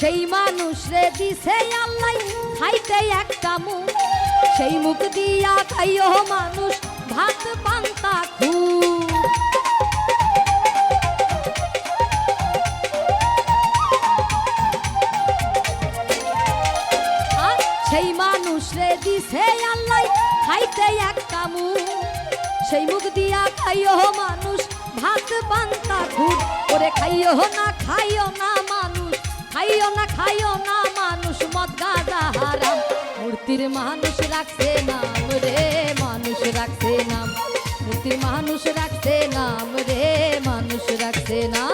সেই মানুষ রে দিছে আল্লাহ খাইতে একটা মুখ। সেই মুখ দিয়া খাইও মানুষ ভাত পান্তা খু সেই মানুষ রে দিছে আল্লাহ খাইতে একটা মুখ। সেই মুখ দিয়া খাইও মানুষ ভাত পান্তা খুব ওরে খাইও না খাইও না খাইও না খাইও না, মানুষ মদ গাঁজা হারাম। মূর্তির মানুষ রাখছে নাম রে, মানুষ রাখছে নাম। মূর্তির মানুষ রাখছে নাম রে, মানুষ রাখছে না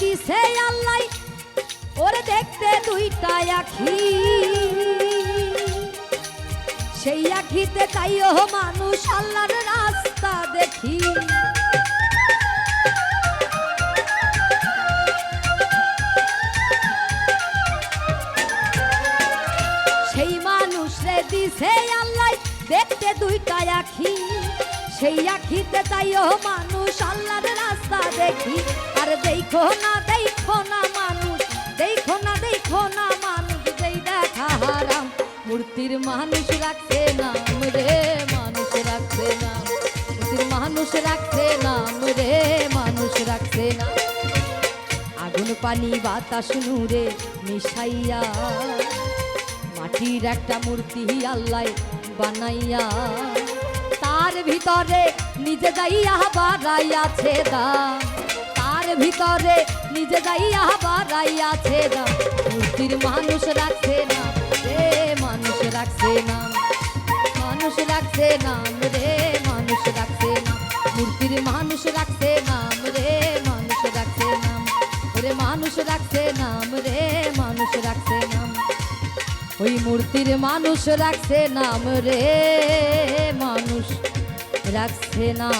দিছে আল্লাহ। ওরে দেখতে দুইটা আখি। সেই আখিতে তাইও মানুষ আল্লাহর রাস্তা দেখি। সেই মানুষ রে দিছে আল্লাহ, দেখতে দুইটা আখি। সেই আখিতে তাইও মানুষ, আল্লাহর রাস্তা দেখি। আর দেখো না দেখো না মানুষ, দেখো না দেখো না মানুষ যেই দেখা হারাম। মূর্তির মানুষ রাখছে নাম রে, মানুষ রাখছে নাম। মূর্তির মানুষ রাখছে নাম রে, মানুষ রাখছে নাম। আগুন, পানি, বাতাস, নূরে মিশাইয়া মাটির একটা মূর্তি আল্লাহ বানাইয়া তার ভিতরে নিজে যাইয়া বাড়াইয়াছে দাম তার ভিতরে নিজে যাইয়া বাড়াইয়াছে দাম মূর্তির মানুষ রাখছে না রে, মানুষ রাখছে না। মানুষ রাখছে নাম রে, মানুষ রাখছে না। মূর্তির মানুষ রাখছে নাম রে, মানুষ রাখছে নাম ওরে মানুষ রাখছে নাম রে, মানুষ রাখছে নাম ওই মূর্তির মানুষ রাখছে নাম রে মানুষ রাখছে না